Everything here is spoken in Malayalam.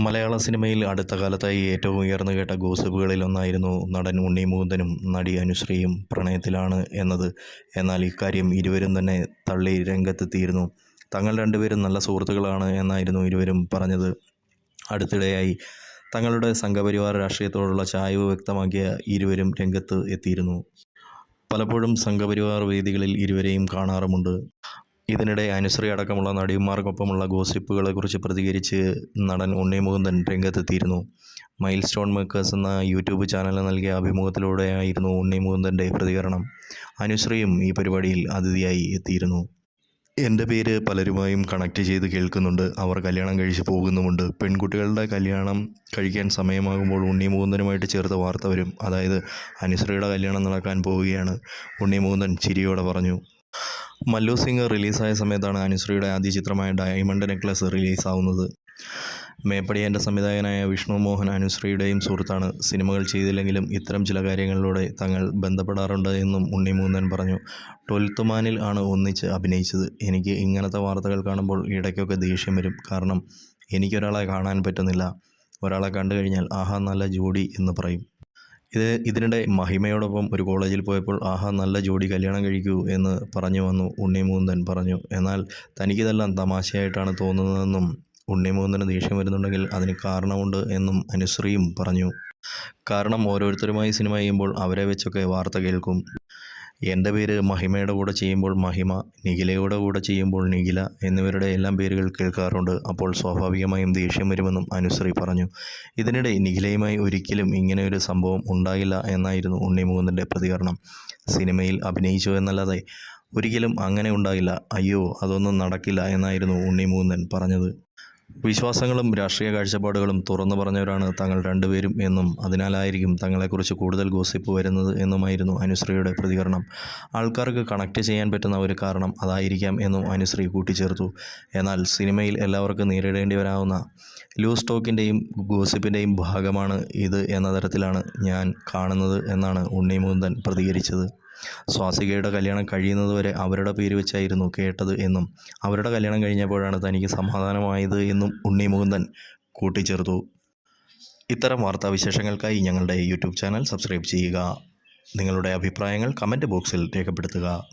മലയാള സിനിമയിൽ അടുത്ത കാലത്തായി ഏറ്റവും ഉയർന്നു കേട്ട ഗോസിപ്പുകളിൽ ഒന്നായിരുന്നു നടൻ ഉണ്ണി മുകുന്ദനും നടി അനുശ്രീയും പ്രണയത്തിലാണ് എന്നത്. എന്നാൽ ഇക്കാര്യം ഇരുവരും തന്നെ തള്ളി രംഗത്തെത്തിയിരുന്നു. തങ്ങൾ രണ്ടുപേരും നല്ല സുഹൃത്തുക്കളാണ് എന്നായിരുന്നു ഇരുവരും പറഞ്ഞത്. അടുത്തിടെയായി തങ്ങളുടെ സംഘപരിവാർ രാഷ്ട്രീയത്തോടുള്ള ചായവ് വ്യക്തമാക്കിയ ഇരുവരും രംഗത്ത് എത്തിയിരുന്നു. പലപ്പോഴും സംഘപരിവാർ വേദികളിൽ ഇരുവരെയും കാണാറുമുണ്ട്. ഇതിനിടെ അനുശ്രീ അടക്കമുള്ള നടിമാർക്കൊപ്പമുള്ള ഗോസിപ്പുകളെക്കുറിച്ച് പ്രതികരിച്ച് നടൻ ഉണ്ണി മുകുന്ദൻ രംഗത്തെത്തിയിരുന്നു. മൈൽ സ്റ്റോൺ മേക്കേഴ്സ് എന്ന യൂട്യൂബ് ചാനലിന് നൽകിയ അഭിമുഖത്തിലൂടെയായിരുന്നു ഉണ്ണി മുകുന്ദന്റെ പ്രതികരണം. അനുശ്രീയും ഈ പരിപാടിയിൽ അതിഥിയായി എത്തിയിരുന്നു. എന്റെ പേര് പലരുമായും കണക്ട് ചെയ്ത് കേൾക്കുന്നുണ്ട്. അവർ കല്യാണം കഴിച്ച് പോകുന്നുമുണ്ട്. പെൺകുട്ടികളുടെ കല്യാണം കഴിക്കാൻ സമയമാകുമ്പോൾ ഉണ്ണി മുകുന്ദനുമായിട്ട് ചേർത്ത് വാർത്ത വരും. അതായത് അനുശ്രീയുടെ കല്യാണം നടക്കാൻ പോവുകയാണ്. ഉണ്ണി മുകുന്ദൻ ചിരിയോടെ പറഞ്ഞു മല്ലു സിംഗ് റിലീസായ സമയത്താണ് അനുശ്രീയുടെ ആദ്യ ചിത്രമായ ഡയമണ്ട് നെക്ലസ് റിലീസാവുന്നത്. മേപ്പടിയന്റെ സംവിധായകനായ വിഷ്ണു മോഹൻ അനുശ്രീയുടെയും സുഹൃത്താണ്. സിനിമകൾ ചെയ്തില്ലെങ്കിലും ഇത്തരം ചില കാര്യങ്ങളിലൂടെ തങ്ങൾ ബന്ധപ്പെടാറുണ്ട് എന്നും ഉണ്ണി മൂന്നൻ പറഞ്ഞു. ട്വൽത്ത് മാനിൽ ആണ് ഒന്നിച്ച് അഭിനയിച്ചത്. എനിക്ക് ഇങ്ങനത്തെ വാർത്തകൾ കാണുമ്പോൾ ഇടയ്ക്കൊക്കെ ദേഷ്യം വരും. കാരണം എനിക്കൊരാളെ കാണാൻ പറ്റുന്നില്ല. ഒരാളെ കണ്ടു കഴിഞ്ഞാൽ ആഹാ നല്ല ജോഡി എന്ന് പറയും. ഇത് ഇതിനിടെ മഹിമയോടൊപ്പം ഒരു കോളേജിൽ പോയപ്പോൾ ആഹാ നല്ല ജോഡി കല്യാണം കഴിക്കൂ എന്ന് പറഞ്ഞു വന്നു ഉണ്ണിമൂന്തൻ പറഞ്ഞു. എന്നാൽ തനിക്കിതെല്ലാം തമാശയായിട്ടാണ് തോന്നുന്നതെന്നും ഉണ്ണിമൂന്തന് ദേഷ്യം വരുന്നുണ്ടെങ്കിൽ അതിന് കാരണമുണ്ട് എന്നും അനുശ്രീയും പറഞ്ഞു. കാരണം ഓരോരുത്തരുമായി സിനിമ ചെയ്യുമ്പോൾ അവരെ വെച്ചൊക്കെ വാർത്ത കേൾക്കും. എന്റെ പേര് മഹിമയുടെ കൂടെ ചെയ്യുമ്പോൾ മഹിമ നിഖിലയുടെ കൂടെ ചെയ്യുമ്പോൾ നിഖില എന്നിവരുടെ എല്ലാം പേരുകൾ കേൾക്കാറുണ്ട്. അപ്പോൾ സ്വാഭാവികമായും ദേഷ്യം വരുമെന്നും അനുശ്രീ പറഞ്ഞു. ഇതിനിടെ നിഖിലയുമായി ഒരിക്കലും ഇങ്ങനെ ഒരു സംഭവം ഉണ്ടായില്ല എന്നായിരുന്നു ഉണ്ണി മുകുന്ദന്റെ പ്രതികരണം. സിനിമയിൽ അഭിനയിച്ചു എന്നല്ലാതെ ഒരിക്കലും അങ്ങനെ ഉണ്ടായില്ല. അയ്യോ അതൊന്നും നടക്കില്ല എന്നായിരുന്നു ഉണ്ണി മുകുന്ദൻ പറഞ്ഞത്. വിശ്വാസങ്ങളും രാഷ്ട്രീയ കാഴ്ചപ്പാടുകളും തുറന്നു പറഞ്ഞവരാണ് തങ്ങൾ രണ്ടുപേരും എന്നും അതിനാലായിരിക്കും തങ്ങളെക്കുറിച്ച് കൂടുതൽ ഗോസിപ്പ് വരുന്നത് എന്നുമായിരുന്നു അനുശ്രീയുടെ പ്രതികരണം. ആൾക്കാർക്ക് കണക്റ്റ് ചെയ്യാൻ പറ്റുന്ന ഒരു കാരണം അതായിരിക്കാം എന്നും അനുശ്രീ കൂട്ടിച്ചേർത്തു. എന്നാൽ സിനിമയിൽ എല്ലാവർക്കും നേരിടേണ്ടി വരാവുന്ന ലൂസ് ടോക്കിന്റെയും ഗോസിപ്പിന്റെയും ഭാഗമാണ് ഇത് എന്ന തരത്തിലാണ് ഞാൻ കാണുന്നത് എന്നാണ് ഉണ്ണിമുകുന്ദൻ പ്രതികരിച്ചത്. സ്വാസികയുടെ കല്യാണം കഴിയുന്നതുവരെ അവരുടെ പേര് വെച്ചായിരുന്നു കേട്ടത് എന്നും അവരുടെ കല്യാണം കഴിഞ്ഞപ്പോഴാണ് തനിക്ക് സമാധാനമായത് എന്നും ഉണ്ണി മുകുന്ദൻ കൂട്ടിച്ചേർത്തു. ഇത്തരം വാർത്താവിശേഷങ്ങൾക്കായി ഞങ്ങളുടെ യൂട്യൂബ് ചാനൽ സബ്സ്ക്രൈബ് ചെയ്യുക. നിങ്ങളുടെ അഭിപ്രായങ്ങൾ കമന്റ് ബോക്സിൽ രേഖപ്പെടുത്തുക.